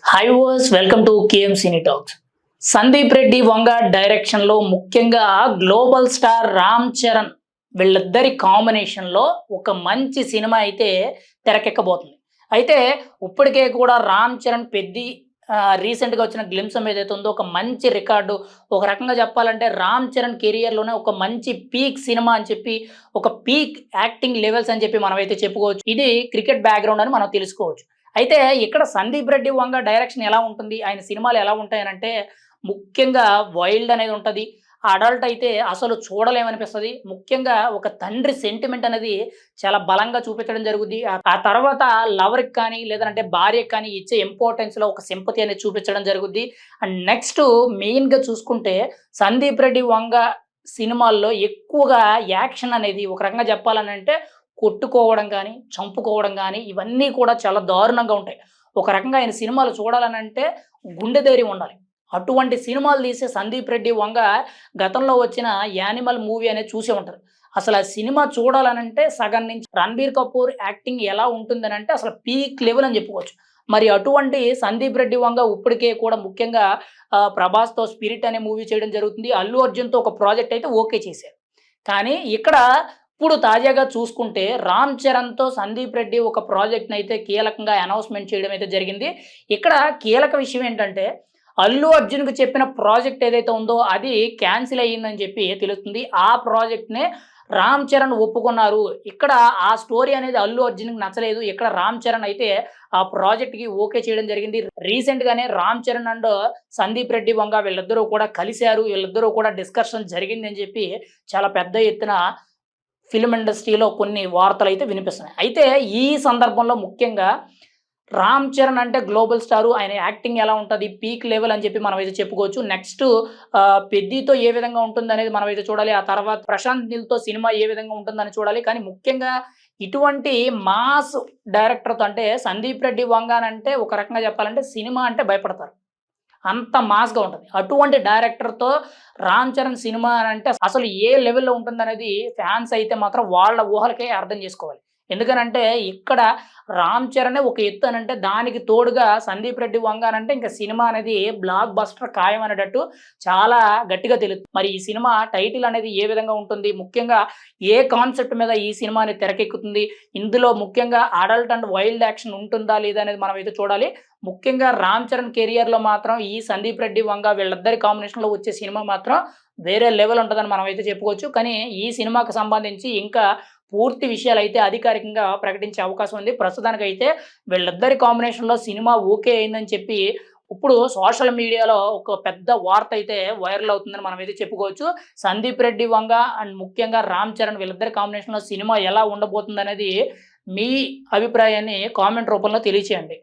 High verse welcome to KM cine talks Sandeep Reddy Vanga డైరెక్షన్లో ముఖ్యంగా global star Ram Charan వీళ్ళిద్దరి కాంబినేషన్లో ఒక మంచి సినిమా అయితే తెరకెక్కబోతుంది. అయితే ఇప్పటికే కూడా రామ్ చరణ్ పెద్ది రీసెంట్గా వచ్చిన గ్లిమ్సం ఏదైతే ఉందో ఒక మంచి రికార్డు ఒక రకంగా చెప్పాలంటే రామ్ చరణ్ కెరియర్లోనే ఒక మంచి పీక్ సినిమా అని చెప్పి ఒక పీక్ యాక్టింగ్ లెవెల్స్ అని చెప్పి మనం అయితే చెప్పుకోవచ్చు. ఇది క్రికెట్ బ్యాక్గ్రౌండ్ అని మనం తెలుసుకోవచ్చు. అయితే ఇక్కడ సందీప్ రెడ్డి వంగ డైరెక్షన్ ఎలా ఉంటుంది? ఆయన సినిమాలు ఎలా ఉంటాయనంటే ముఖ్యంగా వైల్డ్ అనేది ఉంటుంది. అడల్ట్ అయితే అసలు చూడలేమనిపిస్తుంది. ముఖ్యంగా ఒక తండ్రి సెంటిమెంట్ అనేది చాలా బలంగా చూపించడం జరుగుద్ది. ఆ- తర్వాత లవర్కి కానీ లేదంటే భార్యకి కానీ ఇచ్చే ఇంపార్టెన్స్లో ఒక సింపతి అనేది చూపించడం జరుగుద్ది. అండ్ నెక్స్ట్ మెయిన్గా చూసుకుంటే సందీప్ రెడ్డి వంగ సినిమాల్లో ఎక్కువగా యాక్షన్ అనేది ఒక రకంగా చెప్పాలని అంటే కొట్టుకోవడం కానీ చంపుకోవడం కానీ ఇవన్నీ కూడా చాలా దారుణంగా ఉంటాయి. ఒక రకంగా ఆయన సినిమాలు చూడాలని అంటే గుండె ధైర్యం ఉండాలి. అటువంటి సినిమాలు తీసే సందీప్ రెడ్డి వంగ గతంలో వచ్చిన యానిమల్ మూవీ అనేది చూసే ఉంటారు. అసలు ఆ సినిమా చూడాలనంటే సగం నుంచి రణబీర్ కపూర్ యాక్టింగ్ ఎలా ఉంటుందని అంటే అసలు పీక్ లెవెల్ అని చెప్పుకోవచ్చు. మరి అటువంటి సందీప్ రెడ్డి వంగ ఇప్పటికే కూడా ముఖ్యంగా ప్రభాస్తో స్పిరిట్ అనే మూవీ చేయడం జరుగుతుంది. అల్లు అర్జున్తో ఒక ప్రాజెక్ట్ అయితే ఓకే చేశారు. కానీ ఇక్కడ ఇప్పుడు తాజాగా చూసుకుంటే రామ్ చరణ్తో సందీప్ రెడ్డి ఒక ప్రాజెక్ట్ని అయితే కీలకంగా అనౌన్స్మెంట్ చేయడం అయితే జరిగింది. ఇక్కడ కీలక విషయం ఏంటంటే అల్లు అర్జున్కు చెప్పిన ప్రాజెక్ట్ ఏదైతే ఉందో అది క్యాన్సిల్ అయ్యిందని చెప్పి తెలుస్తుంది. ఆ ప్రాజెక్ట్నే రామ్ చరణ్ ఒప్పుకున్నారు. ఇక్కడ ఆ స్టోరీ అనేది అల్లు అర్జున్కి నచ్చలేదు. ఇక్కడ రామ్ చరణ్ అయితే ఆ ప్రాజెక్ట్కి ఓకే చేయడం జరిగింది. రీసెంట్గానే రామ్ చరణ్ అండ్ సందీప్ రెడ్డి వంగ వీళ్ళిద్దరూ కూడా కలిశారు. వీళ్ళిద్దరూ కూడా డిస్కషన్ జరిగిందని చెప్పి చాలా పెద్ద ఎత్తున ఫిల్మ్ ఇండస్ట్రీలో కొన్ని వార్తలు అయితే వినిపిస్తున్నాయి. అయితే ఈ సందర్భంలో ముఖ్యంగా రామ్ చరణ్ అంటే గ్లోబల్ స్టారు. ఆయన యాక్టింగ్ ఎలా ఉంటుంది పీక్ లెవెల్ అని చెప్పి మనం అయితే చెప్పుకోవచ్చు. నెక్స్ట్ పెద్దితో ఏ విధంగా ఉంటుంది అనేది మనం అయితే చూడాలి. ఆ తర్వాత ప్రశాంత్ నీల్తో సినిమా ఏ విధంగా ఉంటుందని చూడాలి. కానీ ముఖ్యంగా ఇటువంటి మాస్ డైరెక్టర్తో అంటే సందీప్ రెడ్డి వంగాన్ అంటే ఒక రకంగా చెప్పాలంటే సినిమా అంటే భయపడతారు. అంత మాస్గా ఉంటుంది. అటువంటి డైరెక్టర్తో రామ్ చరణ్ సినిమా అంటే అసలు ఏ లెవెల్లో ఉంటుందనేది ఫ్యాన్స్ అయితే మాత్రం వాళ్ళ ఊహలకే అర్థం చేసుకోవాలి. ఎందుకనంటే ఇక్కడ రామ్ చరణ్ ఒక ఎత్తు అని అంటే దానికి తోడుగా సందీప్ రెడ్డి వంగానంటే ఇంకా సినిమా అనేది బ్లాక్ బస్టర్ ఖాయం అనేటట్టు చాలా గట్టిగా తెలుస్తుంది. మరి ఈ సినిమా టైటిల్ అనేది ఏ విధంగా ఉంటుంది? ముఖ్యంగా ఏ కాన్సెప్ట్ మీద ఈ సినిమా అనేది తెరకెక్కుతుంది? ఇందులో ముఖ్యంగా అడల్ట్ అండ్ వైల్డ్ యాక్షన్ ఉంటుందా లేదా అనేది మనం అయితే చూడాలి. ముఖ్యంగా రామ్ చరణ్ కెరియర్లో మాత్రం ఈ సందీప్ రెడ్డి వంగ వీళ్ళిద్దరి కాంబినేషన్లో వచ్చే సినిమా మాత్రం వేరే లెవెల్ ఉంటుందని మనం అయితే చెప్పుకోవచ్చు. కానీ ఈ సినిమాకి సంబంధించి ఇంకా పూర్తి విషయాలు అయితే అధికారికంగా ప్రకటించే అవకాశం ఉంది. ప్రస్తుతానికి అయితే వీళ్ళిద్దరి కాంబినేషన్లో సినిమా ఓకే అయిందని చెప్పి ఇప్పుడు సోషల్ మీడియాలో ఒక పెద్ద వార్త అయితే వైరల్ అవుతుందని మనం అయితే చెప్పుకోవచ్చు. సందీప్ రెడ్డి వంగ అండ్ ముఖ్యంగా రామ్ చరణ్ వీళ్ళిద్దరి కాంబినేషన్లో సినిమా ఎలా ఉండబోతుంది అనేది మీ అభిప్రాయాన్ని కామెంట్ రూపంలో తెలియచేయండి.